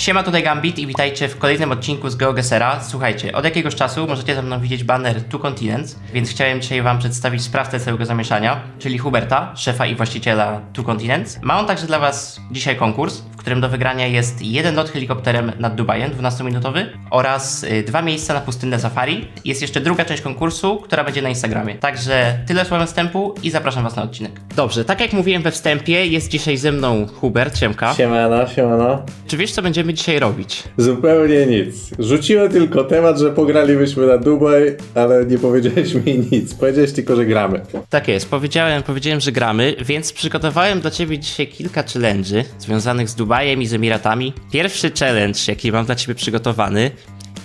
Siema, tutaj Gambit i witajcie w kolejnym odcinku z GeoGesera. Słuchajcie, od jakiegoś czasu możecie ze mną widzieć banner Two Continents, więc chciałem dzisiaj wam przedstawić sprawcę całego zamieszania, czyli Huberta, szefa i właściciela Two Continents. Ma on także dla was dzisiaj konkurs, którym do wygrania jest jeden lot helikopterem nad Dubajem, 12-minutowy, oraz y, dwa miejsca na pustynne safari. Jest jeszcze druga część konkursu, która będzie na Instagramie. Także tyle słowem wstępu i zapraszam was na odcinek. Dobrze, tak jak mówiłem we wstępie, jest dzisiaj ze mną Hubert, Siemka. Siemano, siemano. Czy wiesz, co będziemy dzisiaj robić? Zupełnie nic. Rzuciłem tylko temat, że pogralibyśmy na Dubaj, ale nie powiedziałeś mi nic. Powiedziałeś tylko, że gramy. Tak jest, powiedziałem, powiedziałem, że gramy, więc przygotowałem dla ciebie dzisiaj kilka challenge'y związanych z Dubajem i z Emiratami. Pierwszy challenge, jaki mam dla ciebie przygotowany,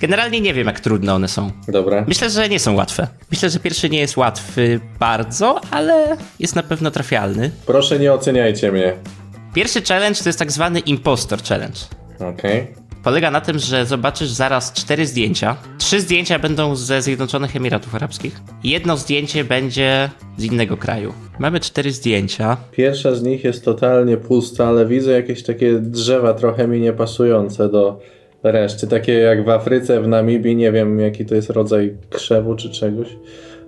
generalnie nie wiem, jak trudne one są. Dobra. Myślę, że nie są łatwe. Myślę, że pierwszy nie jest łatwy bardzo, ale jest na pewno trafialny. Proszę nie oceniajcie mnie. Pierwszy challenge to jest tak zwany Impostor Challenge. Okej. Polega na tym, że zobaczysz zaraz cztery zdjęcia. Trzy zdjęcia będą ze Zjednoczonych Emiratów Arabskich. Jedno zdjęcie będzie z innego kraju. Mamy cztery zdjęcia. Pierwsza z nich jest totalnie pusta, ale widzę jakieś takie drzewa trochę mi niepasujące do reszty. Takie jak w Afryce, w Namibii, nie wiem jaki to jest rodzaj krzewu czy czegoś.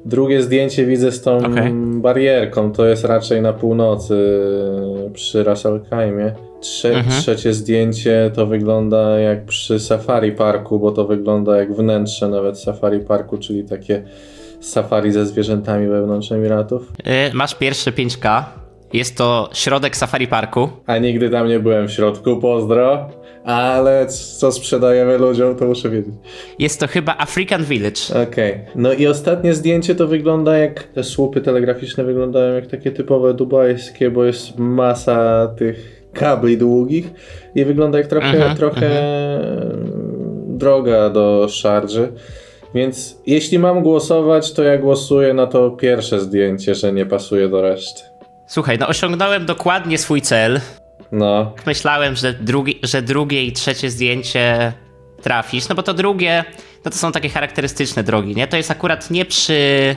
Drugie zdjęcie widzę z tą Okej. barierką, to jest raczej na północy przy Ras Al Khaimie. Trze- Mhm. Trzecie zdjęcie to wygląda jak przy Safari Parku, bo to wygląda jak wnętrze nawet Safari Parku, czyli takie safari ze zwierzętami wewnątrz Emiratów. Yy, masz pierwsze 5K. Jest to środek Safari Parku. A nigdy tam nie byłem w środku, pozdro. Ale co sprzedajemy ludziom, to muszę wiedzieć. Jest to chyba African Village. Okej. No i ostatnie zdjęcie to wygląda jak. Te słupy telegraficzne wyglądają jak takie typowe dubajskie, bo jest masa tych kabli długich i wygląda jak trochę, Mhm, trochę droga do szarży. Więc jeśli mam głosować, to ja głosuję na to pierwsze zdjęcie, że nie pasuje do reszty. Słuchaj, no osiągnąłem dokładnie swój cel. No, Myślałem, że, drugi, że drugie i trzecie zdjęcie trafisz, no bo to drugie, no to są takie charakterystyczne drogi, nie? To jest akurat nie przy...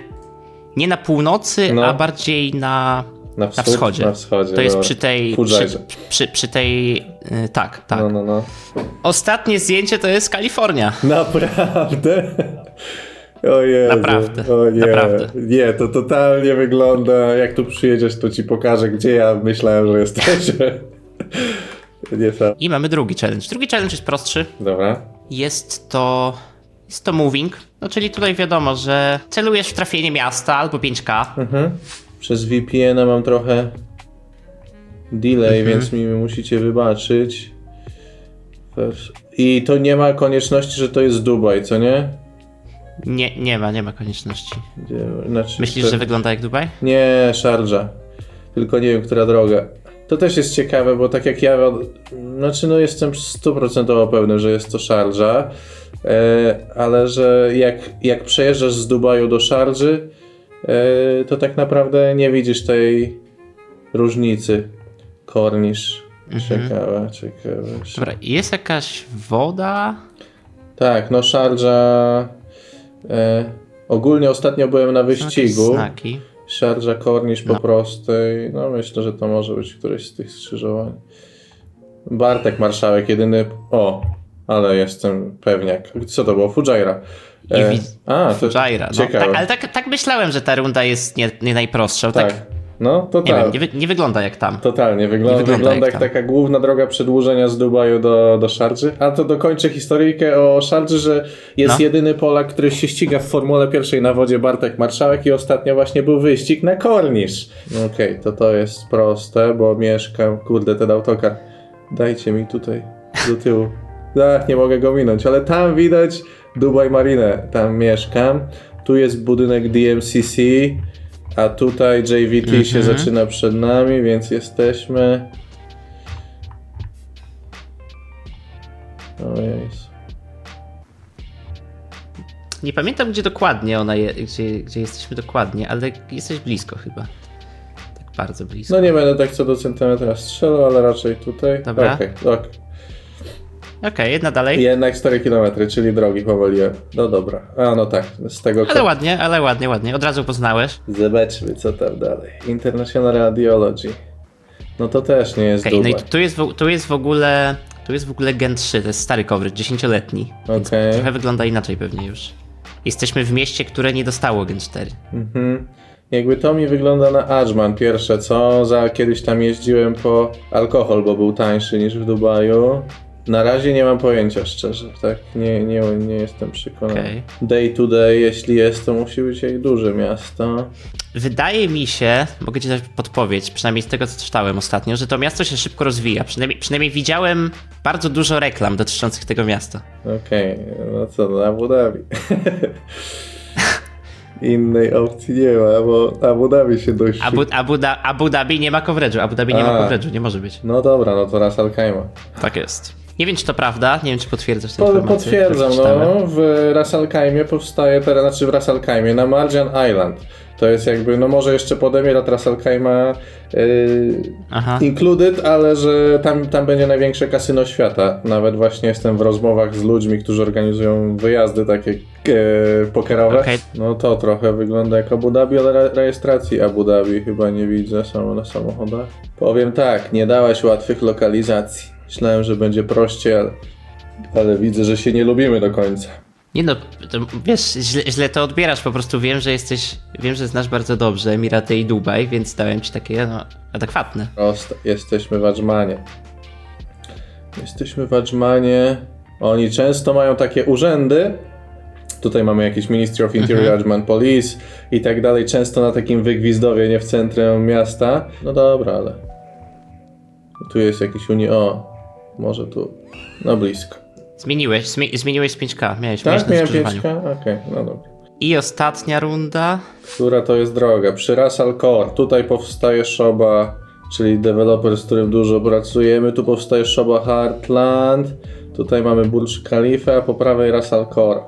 Nie na północy, No. a bardziej na, na, na wschód, wschodzie. Na wschodzie. To jest przy tej... Przy, przy, przy tej... Yy, tak, tak. No, no, no. Ostatnie zdjęcie to jest Kalifornia. Naprawdę? O Jezu, Naprawdę, o nie. naprawdę. Nie, to totalnie wygląda, jak tu przyjedziesz, to ci pokażę, gdzie ja myślałem, że jesteś. nie sam. I mamy drugi challenge. Drugi challenge jest prostszy. Dobra. Jest to. Jest to moving. No czyli tutaj wiadomo, że celujesz w trafienie miasta albo 5K. Mhm. Przez VPN mam trochę delay, Mhm. więc mi musicie wybaczyć. I to nie ma konieczności, że to jest Dubaj, co nie? Nie, nie ma, nie ma konieczności. Znaczy, Myślisz, to... że wygląda jak Dubaj? Nie, Sharjah. Tylko nie wiem, która droga. To też jest ciekawe, bo tak jak ja, znaczy no jestem stuprocentowo pewny, że jest to Sharjah, e, ale że jak, jak przejeżdżasz z Dubaju do Sharży, e, to tak naprawdę nie widzisz tej różnicy. Kornisz. Ciekawe, ciekawe. Dobra, jest jakaś woda. Tak, no Sharjah... E, ogólnie ostatnio byłem na wyścigu. Znaki. Sharjah Kornisz po No. prostej. No myślę, że to może być któreś z tych skrzyżowań. Bartek Marszałek, jedyny. O, ale jestem pewniak. Co to było? Fujaira. I wi- a, to Jaira. No, ciekawe. tak, ale tak, tak myślałem, że ta runda jest nie, nie najprostsza. Tak. tak. No, to Nie wiem, nie, wy, nie wygląda jak tam. Totalnie, wygląda, wygląda wygląda, jak jak, taka główna droga przedłużenia z Dubaju do, do Szardży. A to dokończę historyjkę o Szardży, że jest No. jedyny Polak, który się ściga w Formule pierwszej na wodzie, Bartek Marszałek i ostatnio właśnie był wyścig na Kornisz. No Okej, to to jest proste, bo mieszkam, kurde, ten autokar. Dajcie mi tutaj do tyłu. Nie mogę go minąć, ale tam widać Dubaj Marinę, tam mieszkam. Tu jest budynek DMCC, a tutaj JVT się Mhm. zaczyna przed nami, więc jesteśmy. Ojej. Nie pamiętam, gdzie dokładnie ona je, gdzie, gdzie jesteśmy dokładnie, ale jesteś blisko chyba. Tak bardzo blisko. No nie będę tak co do centymetra strzelał, ale raczej tutaj. Dobra. Okej, ok. Okej, jedna dalej. Jednak 4 km, czyli drogi pomyliłem. No dobra. A no tak, z tego Ale ładnie, ale ładnie, ładnie. Od razu poznałeś. Zobaczmy, co tam dalej. International Radiology. No to też nie jest no Dubaj. i tu jest, w- tu jest w ogóle Tu jest w ogóle Gen 3, to jest stary coverage, 10-letni. Więc Okej. trochę wygląda inaczej pewnie już. Jesteśmy w mieście, które nie dostało Gen 4. Mhm. Jakby to mi wygląda na Ajman pierwsze, co? Za kiedyś tam jeździłem po alkohol, bo był tańszy niż w Dubaju. Na razie nie mam pojęcia szczerze, tak? Nie, nie, nie jestem przekonany. Okej. Day to day, jeśli jest, to musi być jak duże miasto. Wydaje mi się, mogę ci dać podpowiedź, przynajmniej z tego co czytałem ostatnio, że to miasto się szybko rozwija. Przynajmniej, przynajmniej widziałem bardzo dużo reklam dotyczących tego miasta. Okej, no co, no Abu Dhabi. Innej opcji nie ma, bo Abu Dhabi się dość... Abu, Abu, da, Abu Dhabi nie ma coverageu, Abu Dhabi nie ma A. coverageu, nie może być. No dobra, no to raz Al Khaimah. Tak jest. Nie wiem, czy to prawda, nie wiem, czy potwierdzasz tę informację. potwierdzam, no. W Ras Al Khaimie powstaje teraz, znaczy w Ras Al Khaimie, na Marjan Island. To jest jakby, no może jeszcze pod Emirat Ras Al Khaimah yy, included, ale że tam, tam będzie największe kasyno świata. Nawet właśnie jestem w rozmowach z ludźmi, którzy organizują wyjazdy takie e, pokerowe. Okej. No to trochę wygląda jak Abu Dhabi, ale re- rejestracji Abu Dhabi chyba nie widzę samo na samochodach. Powiem tak, nie dałaś łatwych lokalizacji. Myślałem, że będzie prościej, ale, ale widzę, że się nie lubimy do końca. Nie no, to, wiesz, źle, źle to odbierasz, po prostu wiem, że jesteś, wiem, że znasz bardzo dobrze Emiraty i Dubaj, więc dałem ci takie, no, adekwatne. Proste. Jesteśmy w Adżmanie. Jesteśmy w Adżmanie. Oni często mają takie urzędy. Tutaj mamy jakieś Ministry of Interior, Mhm. Police i tak dalej. Często na takim wygwizdowie, nie w centrum miasta. No dobra, ale... Tu jest jakiś uni... O, może tu. No blisko. Zmieniłeś, zmi, zmieniłeś z 5K, miałeś, Tak, na miałem skrzyżowaniu. 5K? Okej, no dobra. I ostatnia runda. Która to jest droga? Przy Al Khor. Tutaj powstaje Shoba, czyli deweloper, z którym dużo pracujemy. Tu powstaje Shoba Heartland. Tutaj mamy Burj Khalifa, a po prawej Al Khor.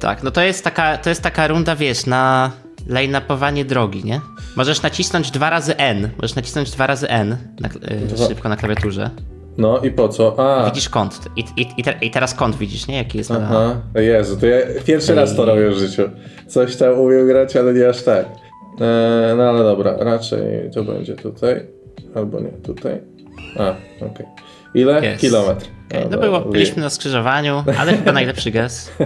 Tak, no to jest taka, to jest taka runda, wiesz, na line-upowanie drogi, nie? Możesz nacisnąć dwa razy N, możesz nacisnąć dwa razy N na, y, Dwa. szybko na klawiaturze. No i po co? A, Widzisz kąt i, i, i, te, i teraz kąt widzisz, nie? Jaki jest na... aha. Jezu, to ja pierwszy raz to robię w życiu. Coś tam umiem grać, ale nie aż tak. E, no ale dobra, raczej to będzie tutaj. Albo nie, tutaj. A, okej. Ile? Jest. Kilometr. No było, byliśmy na skrzyżowaniu, ale chyba najlepszy gest.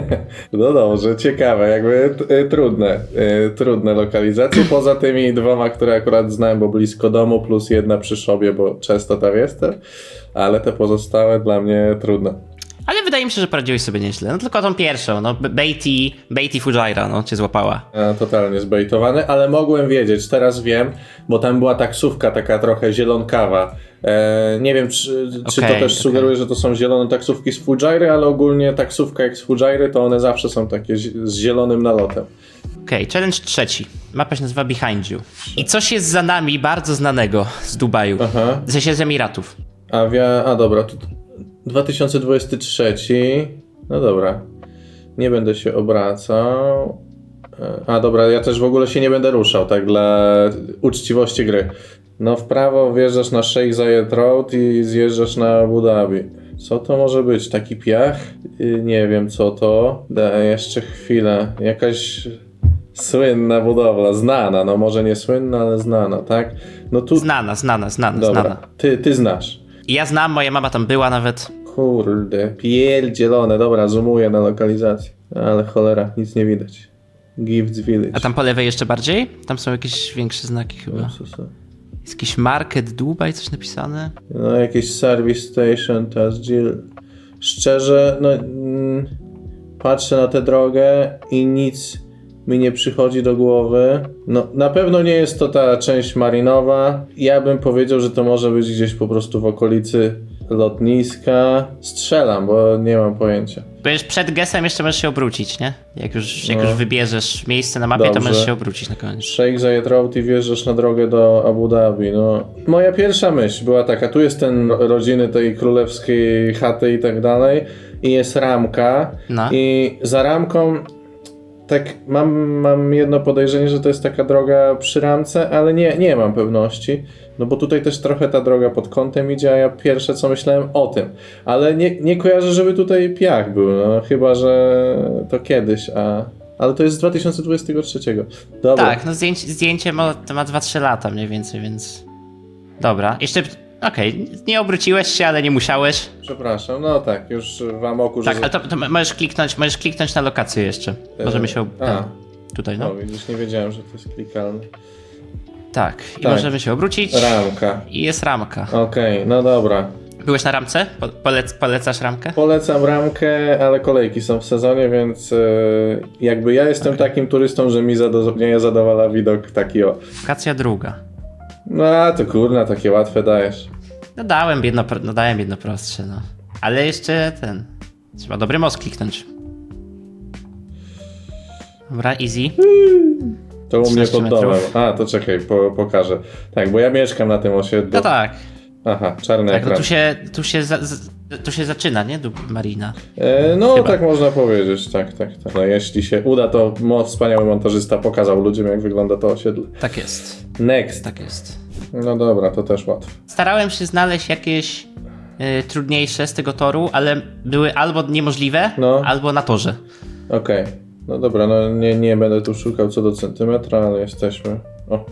No dobrze, ciekawe, jakby t- y, trudne, y, trudne lokalizacje, poza tymi dwoma, które akurat znałem, bo blisko domu, plus jedna przy szobie, bo często tam jestem, ale te pozostałe dla mnie trudne. Ale wydaje mi się, że poradziłeś sobie nieźle. No tylko tą pierwszą, no Beatty, Beatty Fujaira, no cię złapała. Ja totalnie zbejtowany, ale mogłem wiedzieć, teraz wiem, bo tam była taksówka taka trochę zielonkawa. E, nie wiem, czy, czy to Okej, też okej. sugeruje, że to są zielone taksówki z Fujiry, ale ogólnie taksówka jak z Fujiry, to one zawsze są takie z zielonym nalotem. Okej, challenge trzeci. Mapa się nazywa Behind You. I coś jest za nami bardzo znanego z Dubaju. Aha. W sensie z Emiratów. Awia, a dobra, tu 2023. No dobra. Nie będę się obracał. E, A dobra, ja też w ogóle się nie będę ruszał, tak dla uczciwości gry. No w prawo wjeżdżasz na Sheikh Zayed Road i zjeżdżasz na Abu Dhabi. Co to może być? Taki piach? Y, Nie wiem co to. Da, jeszcze chwilę. Jakaś słynna budowla, znana, no może nie słynna, ale znana, tak? No tu... Znana, znana, znana, Dobra, znana. ty, ty znasz. Ja znam, moja mama tam była nawet. Kurde, pierdzielone, dobra, zoomuję na lokalizację. Ale cholera, nic nie widać. Gifts Village. A tam po lewej jeszcze bardziej? Tam są jakieś większe znaki chyba. Co, co? Jest jakiś Market Dubaj, coś napisane? No, jakieś service station, Tasjil. Szczerze, no, mm, patrzę na tę drogę i nic mi nie przychodzi do głowy. No, na pewno nie jest to ta część marinowa. Ja bym powiedział, że to może być gdzieś po prostu w okolicy lotniska. Strzelam, bo nie mam pojęcia. Bo już przed gesem jeszcze możesz się obrócić, nie? Jak już, jak No. już wybierzesz miejsce na mapie, to Dobrze. możesz się obrócić na koniec. Sheikh Zayed Road i wjeżdżasz na drogę do Abu Dhabi. No. Moja pierwsza myśl była taka, tu jest ten ro- rodziny tej królewskiej chaty i tak dalej i jest ramka No. i za ramką tak mam, mam jedno podejrzenie, że to jest taka droga przy ramce, ale nie, nie mam pewności. No bo tutaj też trochę ta droga pod kątem idzie, a ja pierwsze co myślałem o tym. Ale nie, nie kojarzę, żeby tutaj piach był, no chyba, że to kiedyś, a... Ale to jest z 2023. Dobra. Tak, no zdjęcie, zdjęcie ma, ma 2-3 lata mniej więcej, więc... Dobra, jeszcze Okej, nie obróciłeś się, ale nie musiałeś. Przepraszam, no tak, już wam oku. Tak, ale to, to możesz kliknąć, możesz kliknąć na lokację jeszcze. Możemy się. a. Tutaj, no. No widzisz, nie wiedziałem, że to jest klikalne. Tak. I Tak. możemy się obrócić. Ramka. I jest ramka. Okej, no dobra. Byłeś na ramce? Po, polec, polecasz ramkę? Polecam ramkę, ale kolejki są w sezonie, więc e, jakby ja jestem takim turystą, że mi zado- mnie zadowala widok taki o. Lokacja druga. No to kurna, takie łatwe dajesz. No dałem jedno, no dałem jedno prostsze, no. Ale jeszcze ten. Trzeba dobry most kliknąć. Dobra, easy. To u mnie 13 pod metrów. domem. A, to czekaj, po, pokażę. Tak, bo ja mieszkam na tym osiedlu. No tak. Aha, czarny Tak, no ekran. tu się, tu się, za, tu się zaczyna, nie? Marina. E, no, Chyba. tak można powiedzieć, tak, tak, tak. No, jeśli się uda, to wspaniały montażysta pokazał ludziom, jak wygląda to osiedle. Tak jest. Next. Tak jest. No dobra, to też łatwe. Starałem się znaleźć jakieś y, trudniejsze z tego toru, ale były albo niemożliwe, No. albo na torze. Okej. No dobra, no nie, nie będę tu szukał co do centymetra, ale jesteśmy. O.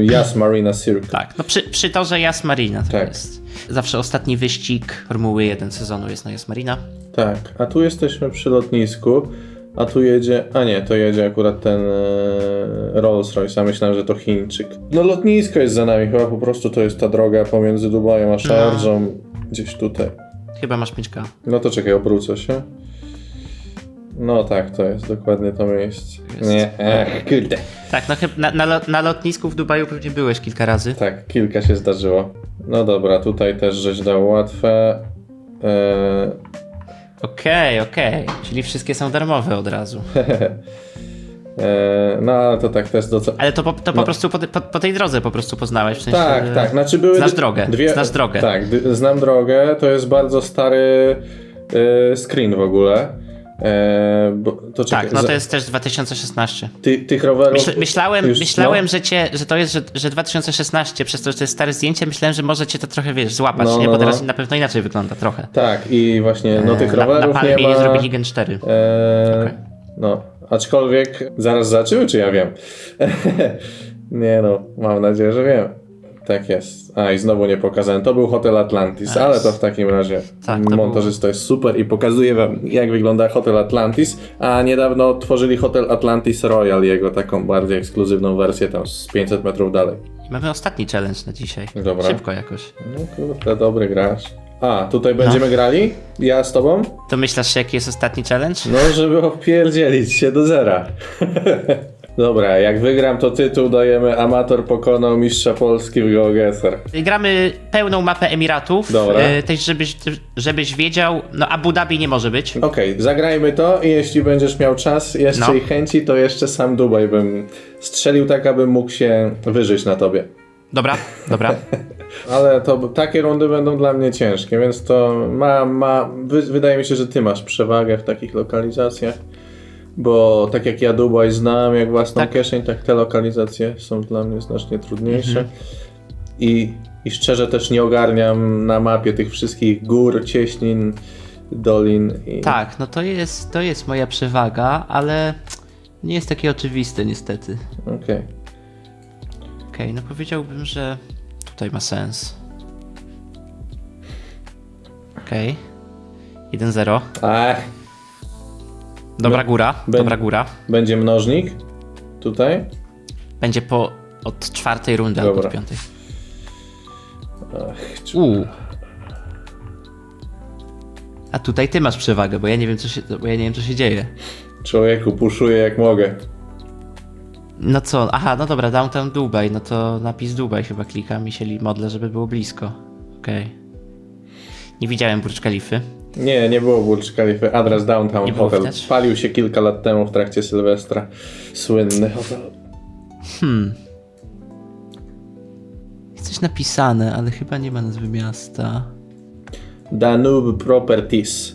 Jas Marina Circle. Tak, no przy, przy torze Jas Marina to Tak. jest. Zawsze ostatni wyścig Formuły 1 sezonu jest na Jas Marina. Tak, a tu jesteśmy przy lotnisku, a tu jedzie, a nie, to jedzie akurat ten e, Rolls Royce, a myślałem, że to Chińczyk. No lotnisko jest za nami, chyba po prostu to jest ta droga pomiędzy Dubajem a Sharją, gdzieś tutaj. Chyba masz 5K. No to czekaj, obrócę się. No tak, to jest dokładnie to miejsce. Jest. Nie, ech, kurde. Tak, no chyba na, na, lot- na lotnisku w Dubaju pewnie byłeś kilka razy. Tak, kilka się zdarzyło. No dobra, tutaj też żeś dał łatwe. Eee, Okej, okej. Czyli wszystkie są darmowe od razu. eee, no ale to tak też do co. Ale to po, to po No. prostu po, po, po tej drodze po prostu poznałeś, w sensie... Tak, tak, znaczy były. Znasz drogę, znasz drogę. Tak, znam drogę. To jest bardzo stary e, screen w ogóle. E, bo, to czekaj, Tak, no to jest też 2016. Ty, tych rowerów. Myśl, myślałem, już- myślałem no. że, cię, że to jest, że, że 2016, przez to, że to jest stare zdjęcie, myślałem, że może cię to trochę, wiesz, złapać, No, nie? no, Bo teraz no. na pewno inaczej wygląda trochę. Tak, i właśnie, no tych E, na, na rowerów Palmie nie ma. zrobili Gen 4. E, Okej. No, aczkolwiek zaraz zobaczymy, czy ja wiem. nie no, mam nadzieję, że wiem. Tak jest. A i znowu nie pokazałem. To był Hotel Atlantis, ale to w takim razie Tak, to montażysta jest super i pokazuje wam, jak wygląda Hotel Atlantis. A niedawno tworzyli Hotel Atlantis Royal, jego taką bardziej ekskluzywną wersję tam z 500 metrów dalej. Mamy ostatni challenge na dzisiaj. Dobra. Szybko jakoś. No kurde, dobry gracz. A, tutaj będziemy grali? Ja z tobą? To myślisz, jaki jest ostatni challenge? No, żeby opierdzielić się do zera. Dobra, jak wygram, to tytuł dajemy Amator pokonał mistrza Polski w GeoGuessr. Gramy pełną mapę Emiratów. Dobra. E, też żebyś, żebyś wiedział, no Abu Dhabi nie może być. Okej, zagrajmy to i jeśli będziesz miał czas jeszcze No. i chęci, to jeszcze sam Dubaj bym strzelił tak, abym mógł się wyżyć na tobie. Dobra, dobra. Ale to takie rundy będą dla mnie ciężkie, więc to ma, ma wy, wydaje mi się, że ty masz przewagę w takich lokalizacjach. Bo tak jak ja Dubaj znam jak własną Tak. kieszeń, tak te lokalizacje są dla mnie znacznie trudniejsze. Mhm. I, I szczerze też nie ogarniam na mapie tych wszystkich gór, cieśnin, dolin. I... Tak, no to jest, to jest moja przewaga, ale nie jest takie oczywiste niestety. Okej. Okej, no powiedziałbym, że tutaj ma sens. Okej. 1-0. Ach, Dobra No, góra, dobra góra. będzie mnożnik tutaj. Będzie po od czwartej rundy albo Dobra. od piątej. Ach. A tutaj ty masz przewagę, bo ja nie wiem co się, bo ja nie wiem co się dzieje. człowieku, puszuję jak mogę. No co, aha, no dobra, Downtown Dubai, no to napis Dubai chyba klikam i się modlę, żeby było blisko. Okej. Nie widziałem Burcz Kalify. Nie, nie było Burj Khalifa. Adres Downtown Nie Hotel. Palił się kilka lat temu w trakcie Sylwestra. Słynny hotel. Jest coś napisane, ale chyba nie ma nazwy miasta. Danube Properties.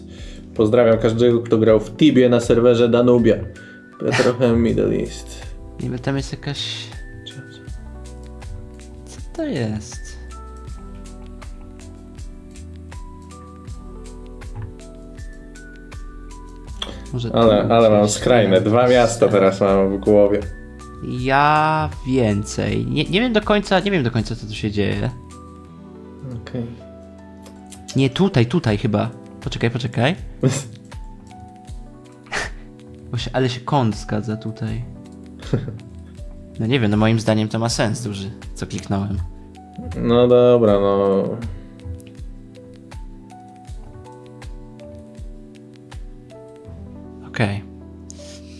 Pozdrawiam każdego, kto grał w Tibie na serwerze Danubia. Petrochem Middle East. Nie wiem, tam jest jakaś... Co to jest? Może Ale, ale mam skrajne. Dwa miasta teraz mam w głowie. Ja więcej. Nie, nie wiem do końca, nie wiem do końca co tu się dzieje. Okej. Nie, tutaj, tutaj chyba. Poczekaj, poczekaj. Się, ale się kąt zgadza tutaj. No nie wiem, no moim zdaniem to ma sens duży, co kliknąłem. No dobra, no.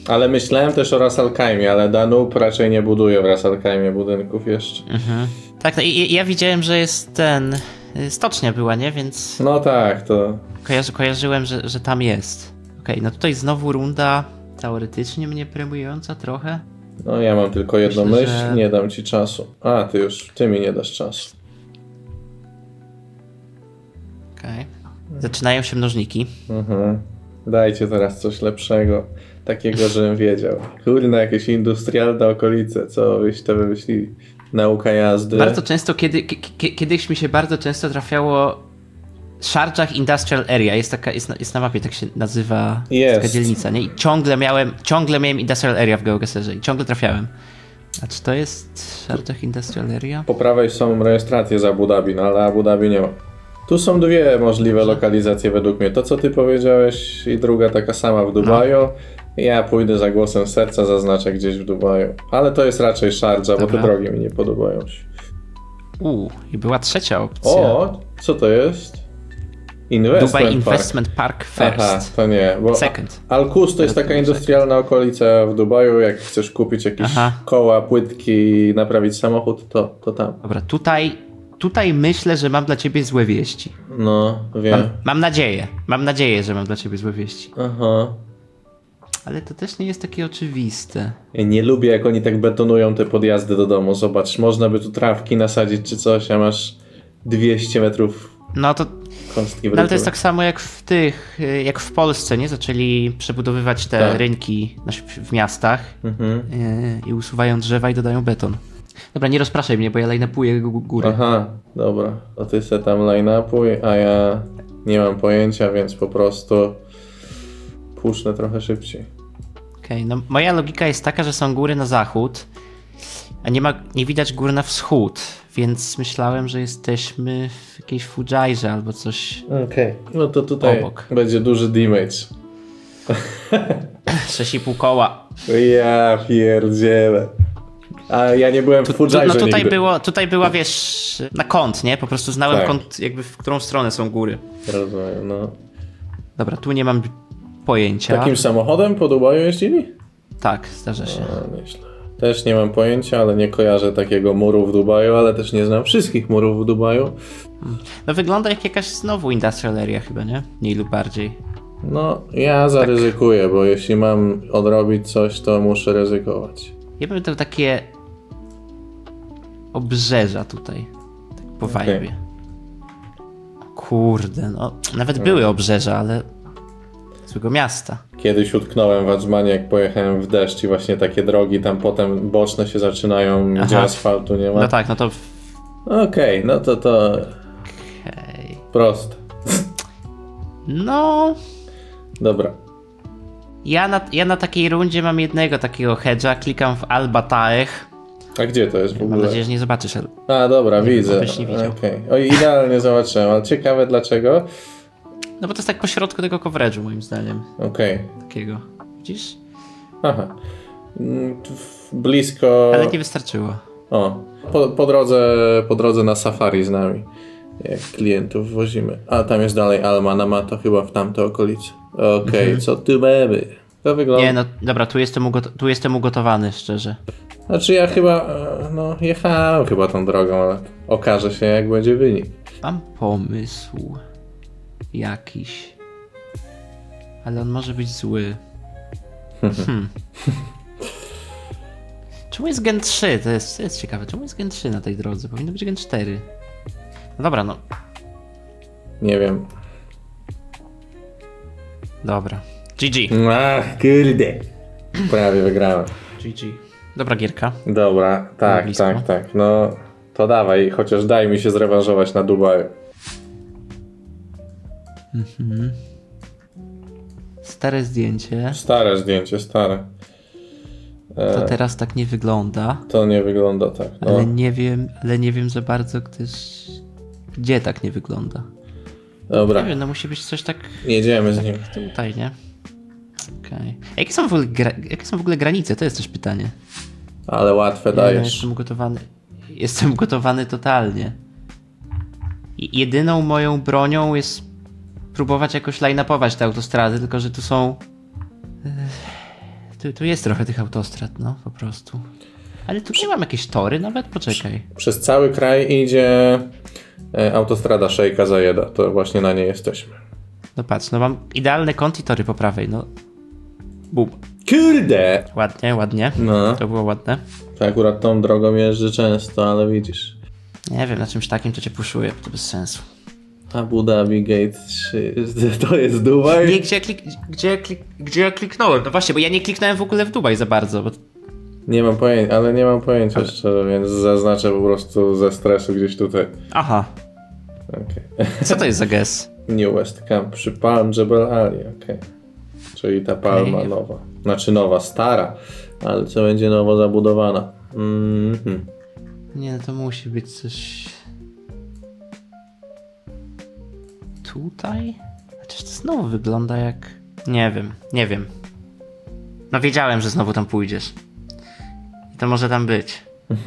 Ale myślałem też o Rasalkajmie, ale Danub raczej nie buduje w Rasalkajmie budynków jeszcze. Mhm. Tak, no i ja widziałem, że jest ten... y, Stocznia była, nie? Więc No tak, to. kojarzy, kojarzyłem, że, że tam jest. Okej, no tutaj znowu runda teoretycznie mnie premiująca trochę. No ja mam tylko jedną Myślę, myśl, że- nie dam ci czasu. A, ty już, ty mi nie dasz czasu. Okej. Zaczynają się mnożniki. Mhm. Dajcie teraz coś lepszego. Takiego, żebym wiedział. Kurna, jakieś industrialne okolice, co byście wymyślili? Nauka jazdy. Bardzo często, kiedy, ki- ki- kiedyś mi się bardzo często trafiało Sharjah Industrial Area, jest taka, jest na, jest na mapie, tak się nazywa Jest. taka dzielnica, nie? I ciągle miałem, ciągle miałem Industrial Area w GeoGuessrze i ciągle trafiałem. A czy to jest Sharjah Industrial Area? Po prawej są rejestracje z Abu Dhabi, no ale Abu Dhabi nie ma. Tu są dwie możliwe lokalizacje według mnie. To, co ty powiedziałeś i druga taka sama w Dubaju. Ja pójdę za głosem serca, zaznaczę gdzieś w Dubaju. Ale to jest raczej Sharjah, bo te Dobra. drogi mi nie podobają się. Uuu, i była trzecia opcja. O, co to jest? Investment Dubai Park. Investment Park First. Aha, to nie, bo Second. Al-Qus to jest taka industrialna okolica w Dubaju, jak chcesz kupić jakieś Aha. koła, płytki i naprawić samochód, to, to tam. Dobra, tutaj, tutaj myślę, że mam dla ciebie złe wieści. No, wiem. Mam, mam nadzieję, mam nadzieję, że mam dla ciebie złe wieści. Aha. Ale to też nie jest takie oczywiste. Ja nie lubię, jak oni tak betonują te podjazdy do domu. Zobacz, można by tu trawki nasadzić czy coś, a masz 200 metrów No to No ale to jest tak samo jak w tych, y, jak w Polsce, nie? Zaczęli przebudowywać te Tak. rynki w miastach Mhm. y, i usuwają drzewa i dodają beton. Dobra, nie rozpraszaj mnie, bo ja line-upuję gó- góry. Aha, dobra. To ty se tam line-upuj, a ja nie mam pojęcia, więc po prostu pusznę trochę szybciej. Okej, no moja logika jest taka, że są góry na zachód, a nie ma, nie widać gór na wschód, więc myślałem, że jesteśmy w jakiejś Fujairze albo coś. Okej. No to tutaj Obok. będzie duży damage. 6,5 koła. Ja pierdzielę. A ja nie byłem w Fujairze no tutaj nigdy. było, tutaj była, wiesz, na kąt, nie? Po prostu znałem Tak. kąt, jakby w którą stronę są góry. Rozumiem, no. Dobra, tu nie mam pojęcia. Takim samochodem po Dubaju jeździli? Tak, zdarza się. A, nieźle. Też nie mam pojęcia, ale nie kojarzę takiego muru w Dubaju, ale też nie znam wszystkich murów w Dubaju. No wygląda jak jakaś znowu industrial area chyba, nie? Mniej lub bardziej. No, ja zaryzykuję, bo jeśli mam odrobić coś, to muszę ryzykować. Ja bym to takie obrzeża tutaj. Tak po vibe. Kurde, no. Nawet były obrzeża, ale złego miasta. Kiedyś utknąłem w Adżmanie, jak pojechałem w deszcz i właśnie takie drogi tam potem boczne się zaczynają, gdzie Aha. asfaltu nie ma. No tak, no to... Okej, no to to Okej. proste. No... Dobra. Ja na, ja na takiej rundzie mam jednego takiego hedge'a, klikam w Alba Taech. A gdzie to jest w Mam ogóle? nadzieję, że nie zobaczysz. ale- A, dobra, Nie widzę. nie widział. Okej. O, idealnie zobaczyłem, ale ciekawe dlaczego. No bo to jest tak po środku tego coverage'u moim zdaniem. Okej. Takiego. Widzisz? Aha. Mm, Blisko. Ale nie wystarczyło. O, po, po, drodze, po drodze na safari z nami. Jak klientów wozimy. A tam jest dalej Alma to chyba w tamte okolice. Okej, co tu mamy? To wygląda. Mhm. Nie, no dobra, tu jestem, ugot- tu jestem ugotowany, szczerze. Znaczy ja chyba, e, no jechałem chyba tą drogą, ale okaże się jak będzie wynik. Mam pomysł jakiś. Ale on może być zły. Hmm. Czemu jest Gen 3? To jest, to jest ciekawe. Czemu jest Gen 3 na tej drodze? Powinno być Gen 4. No dobra, no. Nie wiem. Dobra. GG. Ach, kurde. Prawie wygrałem. GG. Dobra gierka. Dobra, tak, tak, tak. No to dawaj, chociaż daj mi się zrewanżować na Dubaju. Stare zdjęcie. Stare zdjęcie, stare. E, To teraz tak nie wygląda. to nie wygląda tak. No. Ale nie wiem, ale nie wiem za bardzo, gdyż Gdzie tak nie wygląda? Dobra, Nie wiem, no musi być coś tak jedziemy z nim. tutaj, nie? Okej. Jakie, są w ogóle gra- jakie są w ogóle granice? To jest też pytanie. Ale łatwe Ja dajesz. jestem gotowany. Jestem gotowany totalnie. Jedyną moją bronią jest próbować jakoś line-upować te autostrady, tylko że tu są. Ech, Tu, tu jest trochę tych autostrad, no po prostu. Ale tu nie mam jakieś tory nawet? Poczekaj. Przez cały kraj idzie e, autostrada Szejka Zajeda. To właśnie na niej jesteśmy. No patrz, no mam idealne kąt i tory po prawej, no. Bum. Kurde! Ładnie, ładnie. No, To było ładne. to akurat tą drogą jeżdżę często, ale widzisz. Nie wiem, na czymś takim to cię puszuje, to bez sensu. Abu Dhabi Gate 3, to jest Dubaj? Nie, gdzie ja, klik, gdzie, ja klik, gdzie ja kliknąłem? No właśnie, bo ja nie kliknąłem w ogóle w Dubaj za bardzo, bo Nie mam pojęcia, ale nie mam pojęcia szczerze, więc zaznaczę po prostu ze stresu gdzieś tutaj. Aha, Okay. co to jest za gest? New West Camp przy Palm Jebel Ali, okej. Czyli ta palma Okej. nowa. Znaczy nowa, stara, ale co będzie nowo zabudowana. Mhm. Nie, no to musi być coś... Tutaj? Chociaż to znowu wygląda jak... Nie wiem, nie wiem. No wiedziałem, że znowu tam pójdziesz. I to może tam być.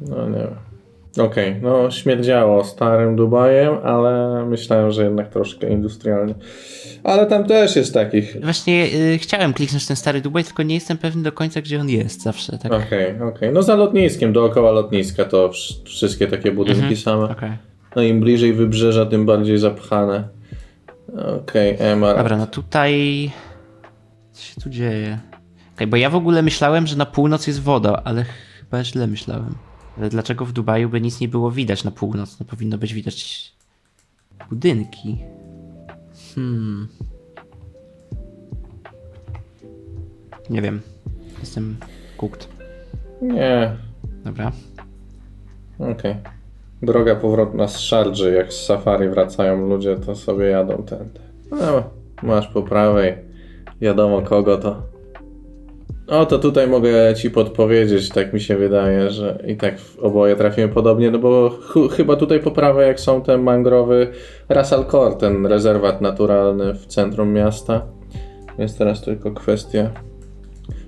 No nie wiem. Okej, no śmierdziało starym Dubajem, ale myślałem, że jednak troszkę industrialnie. Ale tam też jest takich. Właśnie y, chciałem kliknąć ten stary Dubaj, tylko nie jestem pewny do końca, gdzie on jest zawsze. Tak. Okej, okej. No za lotniskiem, dookoła lotniska to wsz- wszystkie takie budynki same. Okej. No im bliżej wybrzeża, tym bardziej zapchane. Okej, MR. Dobra, no tutaj... Co się tu dzieje? Okej, bo ja w ogóle myślałem, że na północ jest woda, ale chyba źle myślałem. Ale dlaczego w Dubaju by nic nie było widać na północ? No powinno być widać budynki. Hmm. Nie wiem. Jestem cooked. Nie, Dobra. okej. Droga powrotna z Sharży, jak z safari wracają ludzie, to sobie jadą tędy. No, masz po prawej, wiadomo kogo to. O, to tutaj mogę ci podpowiedzieć, tak mi się wydaje, że i tak oboje trafimy podobnie, no bo ch- chyba tutaj po prawej, jak są te mangrowy Ras Al Khor, ten rezerwat naturalny w centrum miasta. Jest teraz tylko kwestia,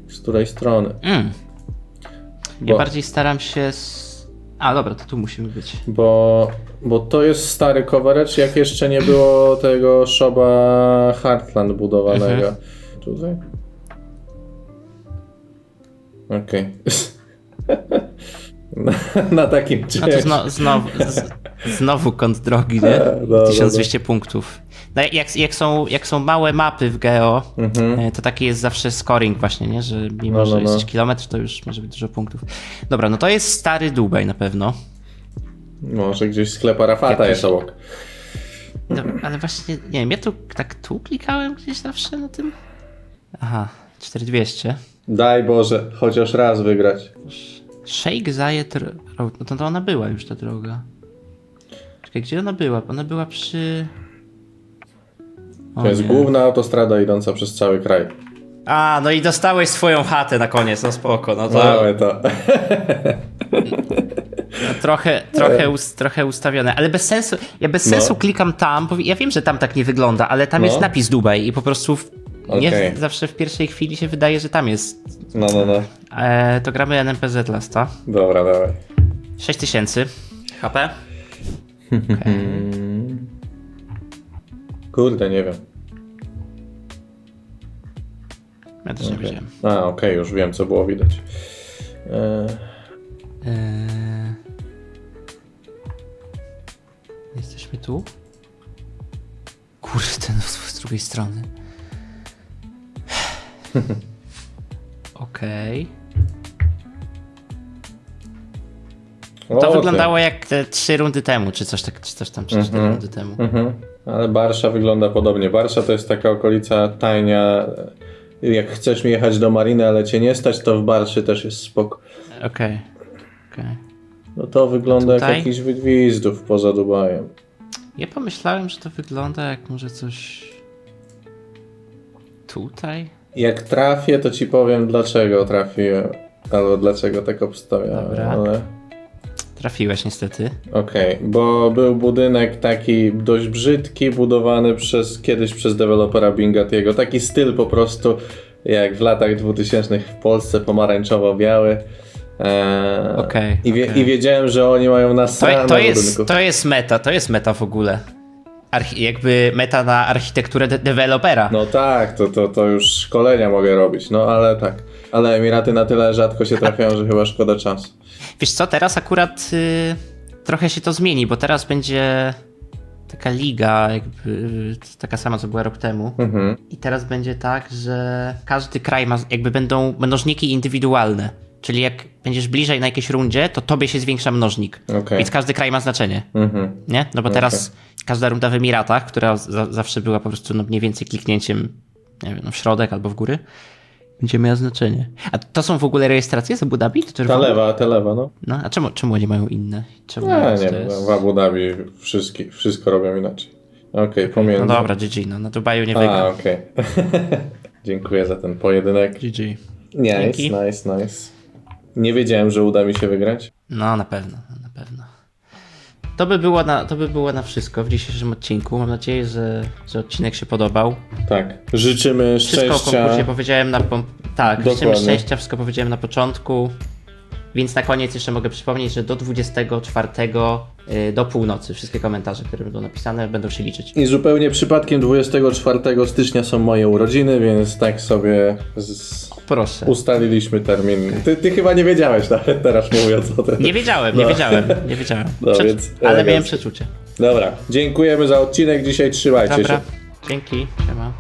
z której strony. Mm. Ja Bo- bardziej staram się. A dobra, to tu musimy być. Bo, bo to jest stary coverage, jak jeszcze nie było tego szoba Heartland budowanego. Mhm. Tutaj? Okej. na, na takim to czymś. zno, znowu, z, znowu kąt drogi, nie? no, no. 1200 punktów. No jak, jak, są, jak są małe mapy w Geo, Mhm. e, to taki jest zawsze scoring właśnie, nie? Że mimo, No, no, że no. jesteś kilometr, to już może być dużo punktów. Dobra, no to jest stary Dubaj na pewno. Może gdzieś sklep Arafata Jakiś- jest obok. Dobra, ale właśnie, nie wiem, ja tu tak tu klikałem gdzieś zawsze na tym. Aha, 4200. Daj Boże, chociaż raz wygrać. Sheikh Zayed Road, no to, to ona była już ta droga. Czekaj, gdzie ona była? Ona była przy... O To jest nie. główna autostrada idąca przez cały kraj. A, no i dostałeś swoją chatę na koniec, no spoko, no to Mamy to. no, trochę, trochę, us, trochę ustawione, ale bez sensu, ja bez No. sensu klikam tam, bo ja wiem, że tam tak nie wygląda, ale tam No. jest napis Dubaj i po prostu w, nie Okej. zawsze w pierwszej chwili się wydaje, że tam jest. No, no, no. E, to gramy NMPZ Lasta. Dobra, dawaj. 6000 HP. Kurde, nie wiem. Ja też nie Okej. wiedziałem. A, okej, już wiem, co było widać. E, Eee... Jesteśmy tu? Kurde, no z, drugiej strony. Okej. o, To ty. wyglądało jak te trzy rundy temu, czy coś tak, czy coś tam, czy cztery rundy temu. Mhm. Ale Barsza wygląda podobnie. Barsza to jest taka okolica tajnia. Jak chcesz jechać do Mariny, ale cię nie stać, to w Barszy też jest spoko. Okej. Okej. No to wygląda jak jakiś wygwizdów poza Dubajem. Ja pomyślałem, że to wygląda jak może coś... Tutaj? Jak trafię, to ci powiem dlaczego trafiłem. Albo dlaczego tak obstawiałem, Dobra. ale... Trafiłeś niestety. Okej, bo był budynek taki dość brzydki, budowany przez kiedyś przez dewelopera Bingatiego. Taki styl po prostu jak w latach 2000 w Polsce, pomarańczowo-biały. Eee, Okej, i, wie, okej. I wiedziałem, że oni mają na To, to, jest, to jest meta, to jest meta w ogóle. Archi- jakby meta na architekturę de- dewelopera. No tak, to, to, to już szkolenia mogę robić, no ale tak. Ale Emiraty na tyle rzadko się trafiają, że chyba szkoda czasu. Wiesz co, teraz akurat y, trochę się to zmieni, bo teraz będzie taka liga, jakby y, taka sama, co była rok temu. Mhm. I teraz będzie tak, że każdy kraj ma, jakby będą mnożniki indywidualne. Czyli jak będziesz bliżej na jakiejś rundzie, to tobie się zwiększa mnożnik. Okej. Więc każdy kraj ma znaczenie. Mhm. Nie? No bo teraz każda runda w Emiratach, która za, zawsze była po prostu no, mniej więcej kliknięciem nie wiem, no, w środek albo w góry, będzie miała znaczenie. A to są w ogóle rejestracje z Abu Dhabi? To Ta lewa, ta lewa, no. No, a czemu, czemu nie mają inne? Czemu Nie, nie, jest... w Abu Dhabi wszystkie, wszystko robią inaczej. Okej, pomiędzy. No dobra, GG, no na Dubaju nie A, wygra. okej. Dziękuję za ten pojedynek. GG. Nice, Dzięki. nice, nice. Nie wiedziałem, że uda mi się wygrać. No, na pewno, na pewno. To by, było na, to by było na wszystko w dzisiejszym odcinku. Mam nadzieję, że, że odcinek się podobał. Tak. Życzymy Wszystko o szczęścia. konkursie powiedziałem na. Tak, życzymy szczęścia, wszystko powiedziałem na początku. Więc na koniec jeszcze mogę przypomnieć, że do 24 y, do północy wszystkie komentarze, które będą napisane, będą się liczyć. I zupełnie przypadkiem 24 stycznia są moje urodziny, więc tak sobie z... Proszę. ustaliliśmy termin. Ty, ty chyba nie wiedziałeś nawet teraz mówiąc o tym. Nie wiedziałem, nie wiedziałem, nie wiedziałem. No, więc ale miałem przeczucie. Dobra, dziękujemy za odcinek dzisiaj, trzymajcie Dobra, się. dzięki.